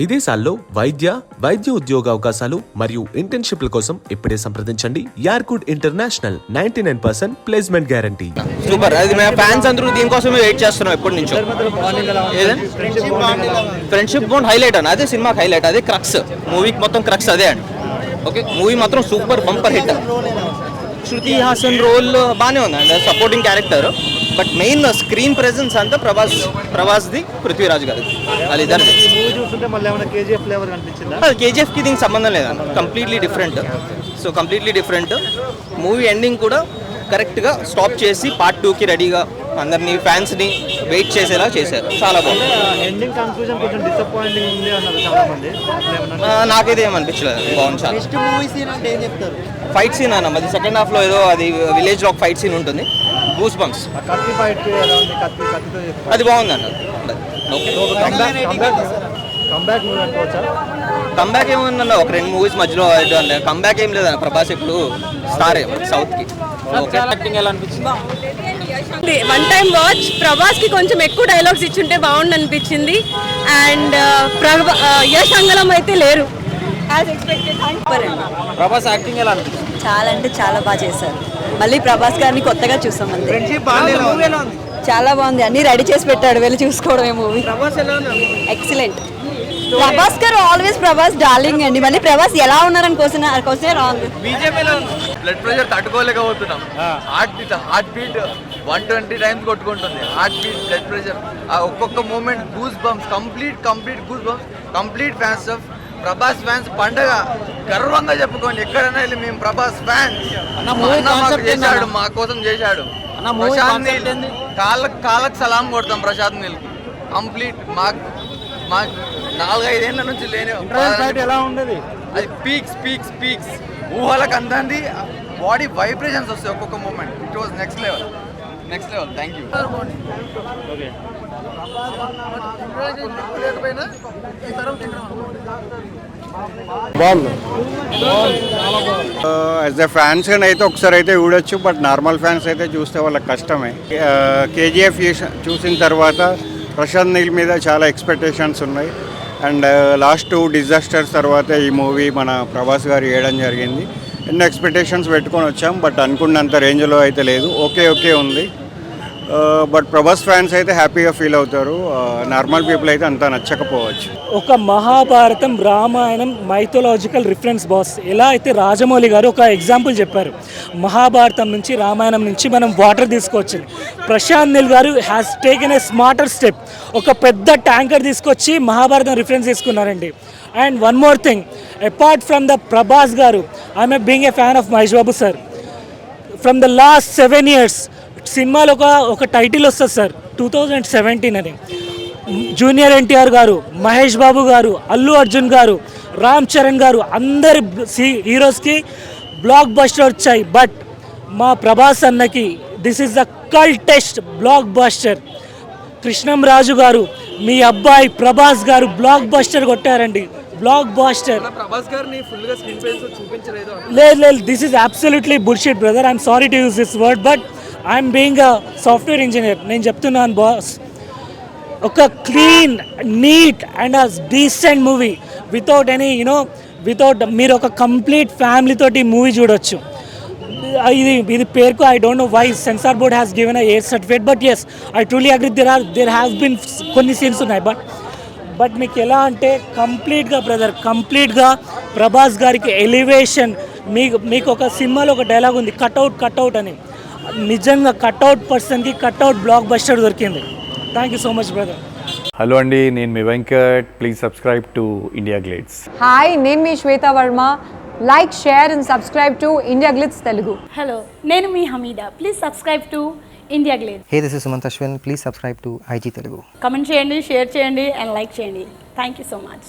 విదేశాల్లో వైద్య వైద్య ఉద్యోగ అవకాశాలు మరియు ఇంటర్న్షిప్ల కోసం ఇప్పుడే సంప్రదించండి. యార్కుడ్ international ninety nine percent placement guarantee. Super. అది మేము ఫ్యాన్స్ అందరూ దీనికోసమే వెయిట్ చేస్తున్నాం ఎప్పటి నుంచో. ఫ్రెండ్షిప్ బాండ్ హైలైట్ అని అదే సినిమాకి హైలైట్. అదే క్రక్స్. మూవీకి మొత్తం క్రక్స్ అదే అండి. ఓకే? మూవీ మాత్రం super bumper hit. Shruti Haasan role బాగానే ఉంది అండి supporting character but main screen presence అంతా ప్రభాస్ ప్రభాస్ది పృథ్వీరాజ్ గారి ఏమైనా కేజీఎఫ్ కేజీఎఫ్కి దీనికి సంబంధం లేదండి completely different so completely different movie ending కూడా కరెక్ట్గా స్టాప్ చేసి పార్ట్ టూకి రెడీగా అందరినీ ఫ్యాన్స్ని వెయిట్ చేసేలా చేశారు. చాలా బాగుంది. ఎండింగ్ కన్క్లూజన్ కొంచెం డిసప్పాయింటింగ్ ఉంది అన్నారు చాలా మంది ఏమన్నా ఆ, నాకైతే ఏం అనిపించలేదు. బాగుంది చాలా. ఫైట్ సీన్ అన్న అది సెకండ్ హాఫ్లో ఏదో అది విలేజ్లో ఒక ఫైట్ సీన్ ఉంటుంది. గూస్ బంప్స్ అది బాగుంది అన్న. ఓకే కంబ్యాక్ ఏముందన్న ఒక రెండు మూవీస్ మధ్యలో అంటే కంబ్యాక్ ఏం లేదన్న. ప్రభాస్ ఇప్పుడు స్టార్ సౌత్కి ఓకే యాక్టింగ్ ఎలా అనిపించింది? వన్ టైం వాచ్ ప్రభాస్కి కొంచెం ఎక్కువ డైలాగ్స్ ఇచ్చుంటే బాగుండు అనిపించింది. అండ్ యశ్ అంగళం అయితే లేరు. ప్రభాస్ యాక్టింగ్ ఎలా చాలా అంటే చాలా బాగా చేశారు. మళ్ళీ ప్రభాస్ గారిని కొత్తగా చూసాం అంతే. చాలా బాగుంది. అన్ని రెడీ చేసి పెట్టాడు. వెళ్ళి చూసుకోవడమే మూవీ ప్రభాస్ ఎలా ఉంది? ఎక్సలెంట్ ప్రభాస్ గారు ఆల్వేస్ ప్రభాస్ డార్లింగ్ అండి. మళ్ళీ ప్రభాస్ ఎలా ఉన్నారని question question wrong blood pressure తట్టుకోలేకపోతున్నాం. Heart beat heart beat one twenty times కొట్టుకుంటుంది. హార్ట్ బీట్ బ్లడ్ ప్రెషర్ ఆ ఒక్కొక్క moment goose bumps complete complete goose bumps complete fans of Prabhas fans పండగ గర్వంగా చెప్పుకోండి. ఎక్కడైనా వెళ్ళి మేము ప్రభాస్ ఫ్యాన్స్. చేశాడు మా కోసం చేశాడు. ప్రశాంత్ నీల్. కాళ్ళకు కాళ్ళకు సలాం కొడతాం ప్రశాంత్ నీల్కి కంప్లీట్ మాకు మాకు నాలుగైదేళ్ళ నుంచి లేని ఎలా ఉండేది? అది పీక్స్ పీక్స్ పీక్స్. ఊహలకు అందంది. బాడీ వైబ్రేషన్స్ వస్తాయి ఒక్కొక్క moment. It was next level next level thank you okay as a fans అయితే ఒకసారి అయితే చూడొచ్చు బట్ నార్మల్ ఫ్యాన్స్ అయితే చూస్తే వాళ్ళకి కష్టమే. కేజీఎఫ్ చూసిన తర్వాత ప్రశాంత్ నీల్ మీద చాలా ఎక్స్పెక్టేషన్స్ ఉన్నాయి. అండ్ లాస్ట్ టూ డిజాస్టర్స్ తర్వాత ఈ మూవీ మన ప్రభాస్ గారు వేయడం జరిగింది. ఎన్నో ఎక్స్పెక్టేషన్స్ పెట్టుకొని వచ్చాం బట్ అనుకున్నంత రేంజ్లో అయితే లేదు. ఓకే ఓకే ఉంది. బట్ ప్రభాస్ ఫ్యాన్స్ అయితే హ్యాపీగా ఫీల్ అవుతారు. నార్మల్ పీపుల్ అయితే అంత నచ్చకపోవచ్చు. ఒక Mahabharatam Ramayanam mythological reference boss ఎలా అయితే రాజమౌళి గారు ఒక ఎగ్జాంపుల్ చెప్పారు. మహాభారతం నుంచి రామాయణం నుంచి మనం వాటర్ తీసుకోవచ్చు Prashanth Neel garu has taken a smarter step ఒక పెద్ద ట్యాంకర్ తీసుకొచ్చి మహాభారతం రిఫరెన్స్ తీసుకున్నారండి. And one more thing apart from the Prabhas garu I'm being a fan of Mahesh Babu sir from the last seven years సినిమాలో ఒక ఒక title వస్తుంది sir two thousand seventeen అని junior NTR garu Mahesh బాబు గారు అల్లు అర్జున్ గారు రామ్ చరణ్ గారు అందరి సి- హీరోస్కి బ్లాక్ బస్టర్ వచ్చాయి. బట్ మా ప్రభాస్ అన్నకి this is the coolest blockbuster Krishnam Raju garu మీ అబ్బాయి ప్రభాస్ గారు బ్లాక్ బస్టర్ కొట్టారండి. బ్లాక్ బాస్టర్ లేదు లేదు this is absolutely bullshit brother I'm sorry to use this word but I'm being a software engineer నేను చెప్తున్నాను బాస్ ఒక clean neat and a decent movie without any you know without మీరు ఒక complete family తోటి movie చూడొచ్చు. ఇది ఇది పేరుకు I don't know why censor board has given A certificate but yes I truly agree there are there has been కొన్ని scenes ఉన్నాయి but but మీకు ఎలా అంటే కంప్లీట్గా బ్రదర్ కంప్లీట్గా ప్రభాస్ గారికి ఎలివేషన్ మీకు మీకు ఒక సినిమాలో ఒక డైలాగ్ ఉంది కట్అవుట్ కట్అవుట్ అని. నిజంగా కట్అవుట్ పర్సన్కి కట్అవుట్ బ్లాక్ బస్టర్ దొరికింది. Thank you so much brother hello అండి నేను మీ Venkat. Please subscribe to India Glitz hi నేను మీ Shweta Varma. Like share and subscribe to India Glitz Telugu hello నేను మీ Hameeda. Please subscribe to India Glitz hey this is Sumanth Ashwin please subscribe to IG Telugu comment చేయండి share చేయండి and like చేయండి. Thank you so much